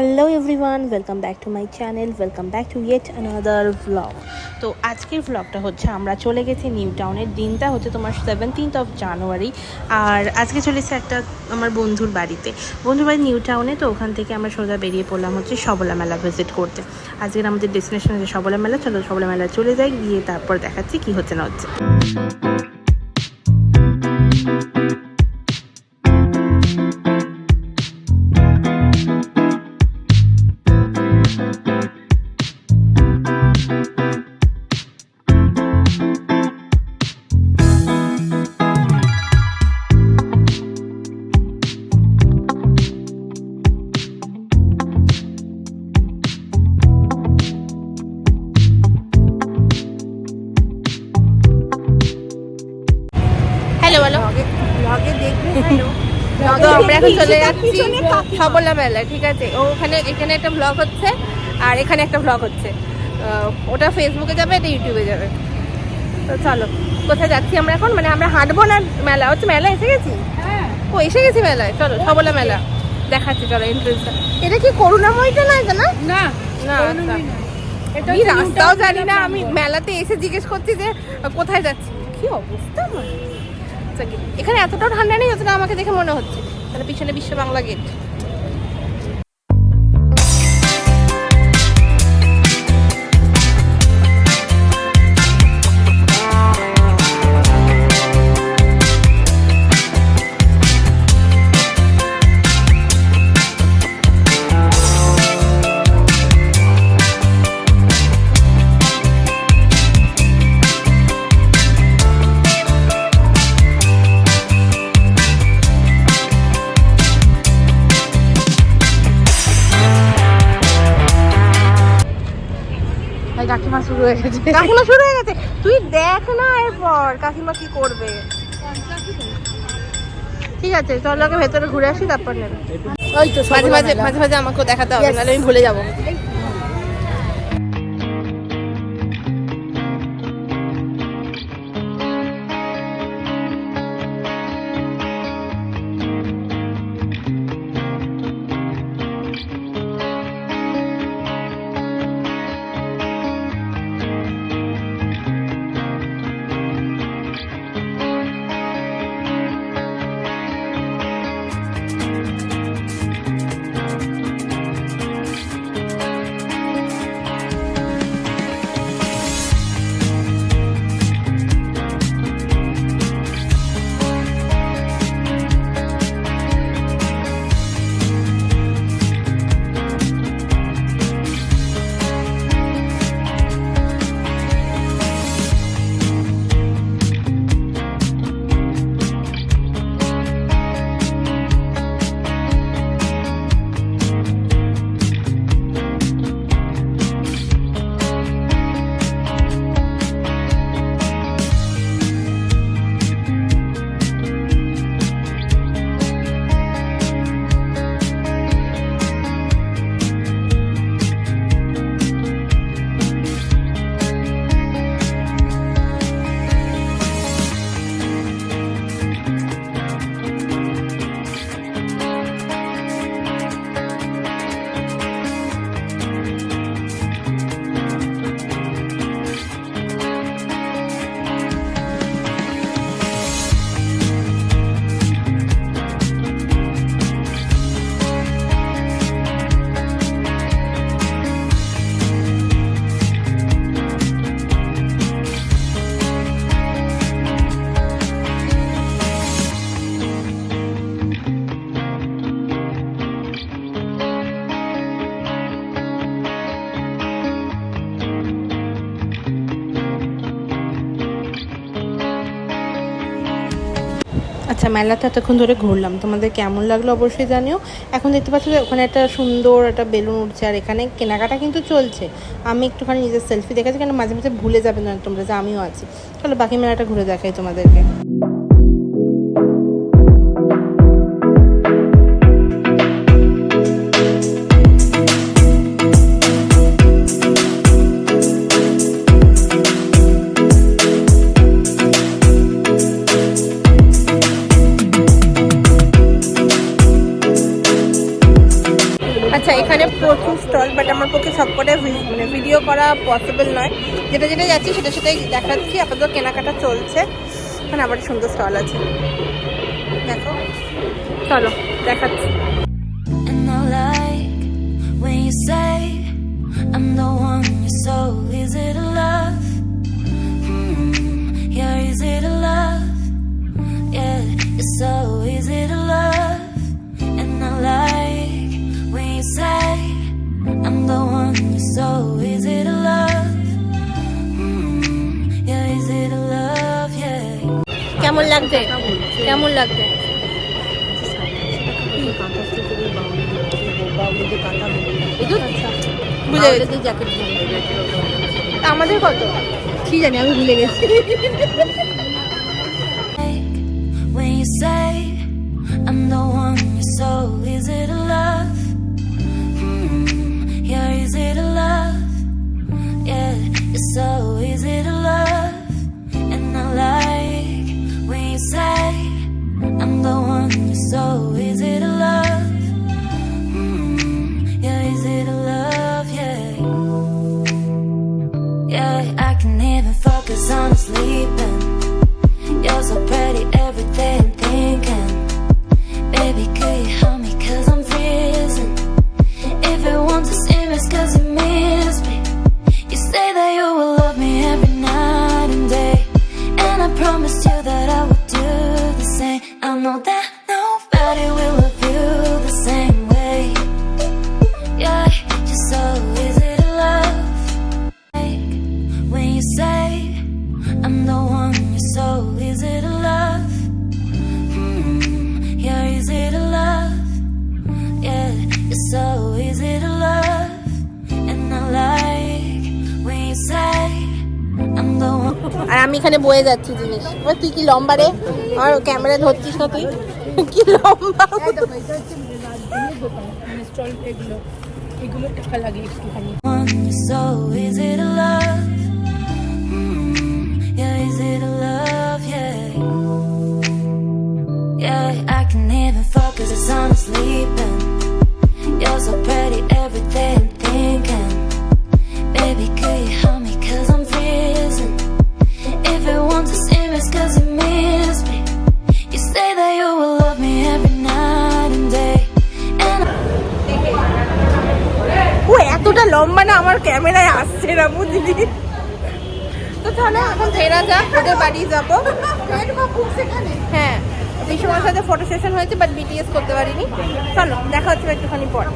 Hello everyone welcome back to my channel welcome back to yet another vlog তো আজকের ভ্লগটা হচ্ছে, আমরা চলে গেছি নিউ টাউনের, দিনটা হচ্ছে তোমার সেভেন্টিন্থ অফ জানুয়ারি আর আজকে চলেছে একটা আমার বন্ধুর বাড়িতে। বন্ধুর বাড়ি নিউ টাউনে, তো ওখান থেকে আমরা সোজা বেরিয়ে পড়লাম হচ্ছে সবলা মেলা ভিজিট করতে। আজকের আমাদের ডেস্টিনেশন হচ্ছে সবলা মেলা, চলো সবলা মেলা চলে যাই, গিয়ে তারপর দেখাচ্ছি কী হচ্ছে না হচ্ছে। চলে যাচ্ছি। সবলা মেলায় ঠিক আছে? ও ওখানে এখানে একটা ব্লগ হচ্ছে আর এখানে একটা ব্লগ হচ্ছে। ওটা ফেসবুকে যাবে এটা ইউটিউবে যাবে। তো চলো কোথায় যাচ্ছি আমরা এখন? মানে আমরা হাঁটবো না মেলা? হচ্ছে মেলা এসে গেছি? ও এসে গেছি মেলায়। চলো সবলা মেলা। দেখাচ্ছি চলো এন্ট্রেন্সটা এটা কি করুণাময়টা নয় তো না? না না। আমি রাস্তাও জানি না আমি মেলাতে এসে জিজ্ঞেস করছি যে কোথায় যাচ্ছি? কি অবস্থা আমার? কি- এখানে এতটাও ঠান্ডা নেই যতটা আমাকে দেখে মনে হচ্ছে। তাহলে পিছনে বিশ্ব বাংলা গেট কাকিমা শুরু হয়ে গেছে। কাকিমা শুরু হয়ে গেছে? তুই দেখ না এরপর কাকিমা কি করবে? ঠিক আছে চল আগে ভেতরে ঘুরে আসি তারপর নেবে। ওই তো মাঝে মাঝে মাঝে মাঝে আমাকেও দেখাতে হবে. নাহলে আমি ভুলে যাব। আচ্ছা মেলাতে এতক্ষণ ধরে ঘুরলাম। তোমাদের কেমন লাগল অবশ্যই জানিও। এখন দেখতে পাচ্ছ যে ওখানে একটা সুন্দর একটা বেলুন উঠছে, আর এখানে কেনাকাটা কিন্তু চলছে। আমি একটুখানি নিজের সেলফি দেখাচ্ছি কেন মাঝে মাঝে ভুলে যাবে না তোমরা যে আমিও আছি। তাহলে বাকি মেলাটা ঘুরে দেখাই তোমাদেরকে। যাচ্ছি সেটার সাথে দেখাচ্ছি। আপাতত কেনাকাটা চলছে। ওখানে আবার সুন্দর স্টল আছে। দেখো। চলো, দেখাচ্ছি। So is it a কেমন লাগবে কেমন লাগবে আমাদের কত কি জানি আমি ভুলে গেছি Is it a love? Mm-hmm. Yeah, is it a love? So is it a love? Mm-hmm. Yeah, is it a love? Yeah. Yeah, I can even focus on sleeping. You're so pretty every day I'm thinking. Baby, could you help me? Cause I'm freezing. Everyone's the same as cause আর আমি এখানে বয়ে যাচ্ছি জিনিস এবার তুই কি লম্বা রে আর ক্যামেরা ধরছিস না তুই কি লম্বা এগুলো টাকা লাগে একটুখানি. Mm, yeah. Yeah, I can even focus as I'm sleeping. You're so pretty every লম্বা না আমার ক্যামেরায় আসছে না বুঝলি? তো চলো এখন ফেরা যাক ওদের বাড়ি যাব। হ্যাঁ বিশ্বমার সাথে ফটো সেশন হয়েছে বাট বিটিএস করতে পারিনি। চলো দেখা হচ্ছে একটুখানি পর।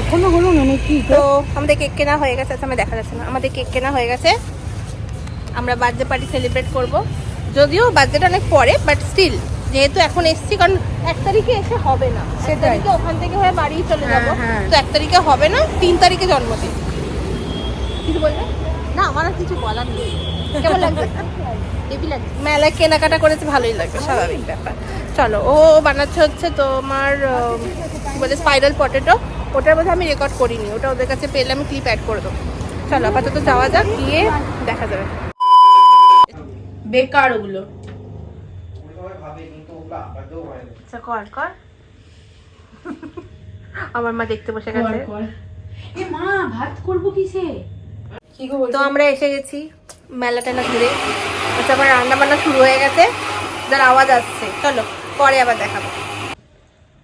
এখনও হলো না নাকি? তো আমাদের কেক কেনা হয়ে গেছে আচ্ছা আমার দেখা যাচ্ছে না। আমাদের কেক কেনা হয়ে গেছে। আমরা বার্থডে পার্টি সেলিব্রেট করব। যদিও বার্থডেটা অনেক পরে বাট স্টিল যেহেতু এখন এসছি কারণ এক তারিখে এসে হবে না। এক সেটাই। তারিখে ওখান থেকে হয়ে বাড়ি চলে যাব। হ্যাঁ, হ্যাঁ। তো এক তারিখে হবে না তিন তারিখে জন্মদিন। কিছু বলবে? না আমার আর কিছু বলার নেই। কেমন লাগছে? মেলায় কেনাকাটা করেছে ভালোই লাগবে স্বাভাবিক ব্যাপার। চলো ও বানাচ্ছে হচ্ছে তোমার বলে স্পাইরাল পটেটো ওটার মধ্যে আমি রেকর্ড করিনি ওটা ওদের কাছে পেলে আমি ক্লিপ অ্যাড করে দেবো। চলো আপাতত যাওয়া যাক গিয়ে দেখা যাবে। বেকার ওগুলো। আচ্ছা কর কর আমার মা দেখতে বসে গেছে। এ মা ভাত করব কিসে? কি তো আমরা এসে গেছি মেলা টেলা ঘুরে। আচ্ছা আমার রান্না বান্না শুরু হয়ে গেছে। যার আওয়াজ আসছে। চলো পরে আবার দেখাবো।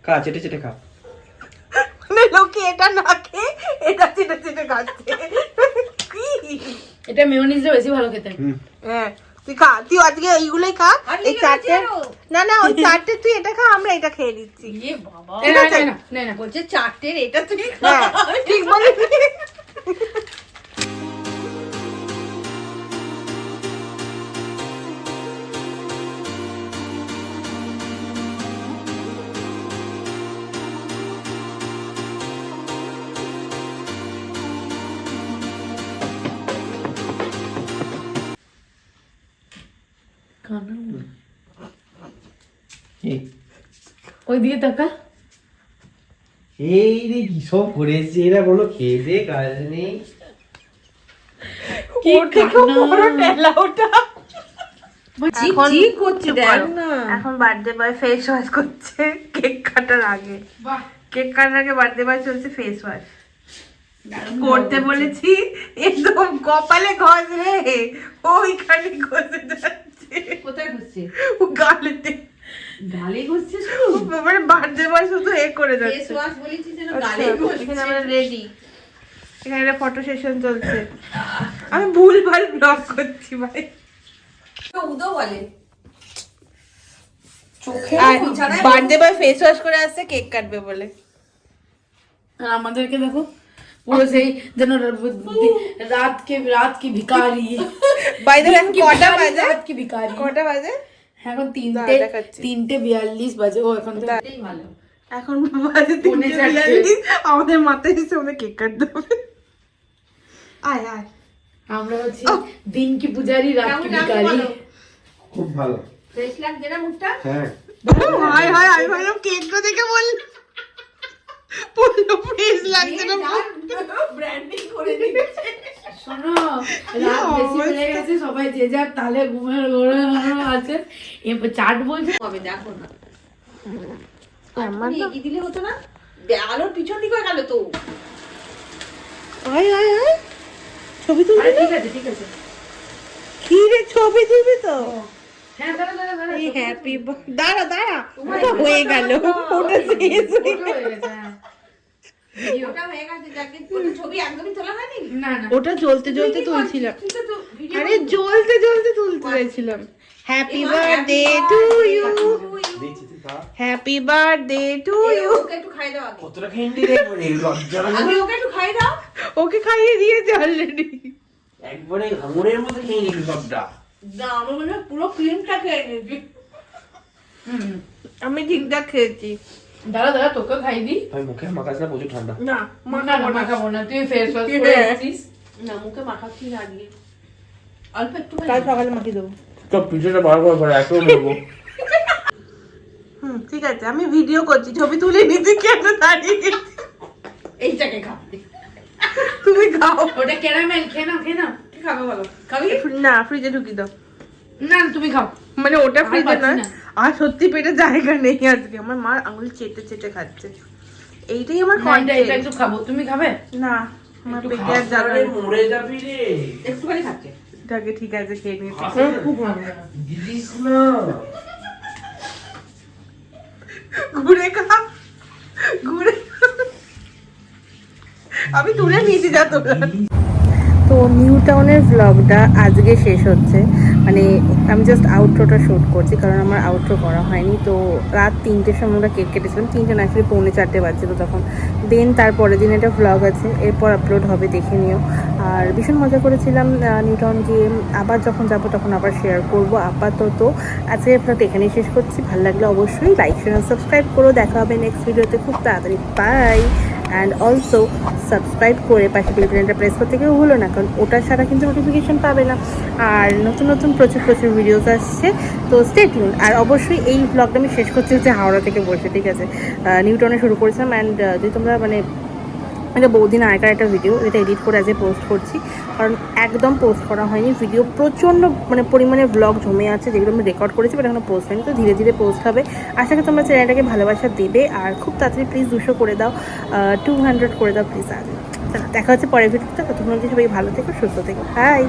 খা চেটে চেটে খা। লোকে এটা না খেয়ে এটা চেটে চেটে খাচ্ছে। এটা মেয়োনিজটা বেশি ভালো খেতে। হ্যাঁ। তুই খা তুই আজকে এইগুলোই খা এই চারটে না না ওই চারটে তুই এটা খা আমরা এটা খেয়ে দিচ্ছি ইয়ে বলছে চারটের এটা তুই হ্যাঁ ঠিক বলি ওই দিকে তাকা। এই রে কি সব করেছে? এরা বলো খেয়ে দে কাজ নেই। কি ওর থেকেও বড় টেলা ওটা। এখন ঠিক করছে চুপ দেখ। করো। না এখন বার্থডে বয় ফেস ওয়াশ করছে কেক কাটার আগে। কেক কাটার আগে বার্থডে বয় চলছে ফেস ওয়াশ করতে বলেছি একদম কপালে ঘষ রে। ওইখানে ঘষে যাচ্ছে। কোথায় ঘুরছে ও গালেতে। গালে ঘুরছে ও মানে বার্থডে বয় শুধু এ করে ফেস ওয়াশ বলেছিস যেন আচ্ছা, গালে ঘুরছে এখানে আমরা রেডি এখানে একটা ফটো সেশন চলছে। আমি ভুল ভালো ব্লগ করছি ভাই। উদো বলে। চোখে বার্থডে বয় ফেস ওয়াশ করে আসছে কেক কাটবে বলে। আর আমাদেরকে দেখো পুরো সেই যেন রাত কে রাত কি ভিকারি বাইরে এখন কটা বাজে রাত কি ভিকারি কটা বাজে এখন তিনটে দাঁড়া দেখাচ্ছি। তিনটে বিয়াল্লিশ বাজে ও এখন তো এটাই ভালো এখন বাজে পৌনে তিনটে চারটে। বিয়াল্লিশ। আমাদের মাথায় এসে আমাদের কেক কাটতে হবে। আয় আয়। আমরা হচ্ছে দিন কি পূজারি রাত কি ভিকারি খুব ভালো। ফ্রেশ লাগছে না মুখটা? হ্যাঁ। হায় হায় আমি ভাবলাম কেকটা দেখে বল বলল ফ্রেশ লাগছে না ব্র্যান্ডিং করে দিচ্ছে। শোনো রাত বেশি হয়ে গেছে সবাই যে যার তালে ঘুমের ঘোরে আছে। এবার চাট বলছে কবে? দেখো না। আমার তো- এগিয়ে দিলে হতো না? আলোর পিছন দিকে গেল তো। আয় আয় আয়। ছবি তুলবি ঠিক আছে ঠিক আছে। কি রে ছবি তুলবি তো? হ্যাঁ হ্যাপি দাঁড়া দাঁড়া ওটা হয়ে গেল ওটা শেষ হয়ে ওটা হয়ে। গেছে, হ্যাঁ। ওটা হয়ে গেছে যাকে কোনো ছবি একদমই তোলা হয়নি? না না। ওটা জ্বলতে জ্বলতে তুলছিলাম। আরে জ্বলতে জ্বলতে তুলতে চাইছিলাম happy birthday to you happy birthday to you ওকে খাইয়ে দিয়েছে অলরেডি একবারে হাঙুরের মতো খেয়ে নিবি সবটা না আমার মনে হয় পুরো ক্রিমটা খেয়ে নিবি। হুম। আমি ঠিকঠাক খেয়েছি। দাঁড়া দাঁড়া তোকে খাই দি ভাই মুখে মাখাস না? প্রচুর ঠান্ডা। না না না মাখাবো না। তুই ফেস ওয়াশ করে হ্যাঁ। না মুখে মাখাচ্ছি না আজকে অল্প একটু কাল সকালে মাখিয়ে দেবো। সব পিছনে বার করে পরে এত নেব হুম ঠিক আছে আমি ভিডিও করছি ছবি তুলে নিতে কেন দাঁড়িয়ে? এইটাকে খাও তুমি খাও। ওটা ক্যারামেল খেয়ে নাও খেয়ে নাও। কি খাবে বলো? খাবি? না ফ্রিজে ঢুকি দাও। না তুমি খাও। মানে ওটা ফ্রিজে না। আর সত্যি পেটে জায়গা নেই আজকে। আমার মা আঙুল চেটে চেটে খাচ্ছে। এইটাই আমার এটা একটু খাব। তুমি খাবে? না আমার পেটে আর জায়গা নেই। মরে যাবি রে। একটুখানি খাচ্ছে এটাকে ঠিক আছে খেয়ে নিয়েছি খুব ভালো দিদিস না। ঘুরে খা। ঘুরে আমি তুলে নিয়েছি যা তোরা তো নিউ টাউনের ব্লগটা আজকে শেষ হচ্ছে। মানে আমি জাস্ট আউটরোটা শ্যুট করছি, কারণ আমার আউটরো করা হয়নি। তো রাত তিনটের সময় আমরা কেক কেটেছিলাম। তিনটে না আসলে পৌনে চারটে বাজছিল তখন। দেন তারপরের দিন একটা ব্লগ আছে। এরপর আপলোড হবে, দেখে নিও। আর ভীষণ মজা করেছিলাম নিউ টাউন গিয়ে আবার যখন যাব তখন আবার শেয়ার করব আপাতত। আজকে ব্লগ এখানেই শেষ করছি। ভালো লাগলে অবশ্যই লাইক শেয়ার সাবস্ক্রাইব করো। দেখা হবে নেক্সট ভিডিওতে খুব তাড়াতাড়ি। বাই অ্যান্ড অলসো সাবস্ক্রাইব করে পাশে বেলবেলটা প্রেস করতে কেউ ভুলো না, কারণ ওটা ছাড়া কিন্তু নোটিফিকেশন পাবে না। আর নতুন নতুন প্রচুর প্রচুর ভিডিওস আসছে, তো স্টেটিউন আর অবশ্যই এই ব্লগটা আমি শেষ করছি হচ্ছে হাওড়া থেকে বসে, ঠিক আছে? নিউটনে শুরু করেছিলাম অ্যান্ড যদি তোমরা মানে এটা বহুদিন আগেকার একটা ভিডিও এটা এডিট করে আজকে পোস্ট করছি। কারণ একদম পোস্ট করা হয়নি। ভিডিও প্রচণ্ড মানে পরিমাণে ব্লগ জমে আছে, যেগুলো আমি রেকর্ড করেছি বাট এখনও পোস্ট হয়নি। তো ধীরে ধীরে পোস্ট হবে। আশা করি তোমরা চ্যানেলটাকে ভালোবাসা দেবে। আর খুব তাড়াতাড়ি প্লিজ দুশো করে দাও। টু হান্ড্রেড করে দাও প্লিজ আর। দেখা হচ্ছে পরের ভিডিওতে ততক্ষণ সবাই ভালো থেকো, সুস্থ থেকো। হাই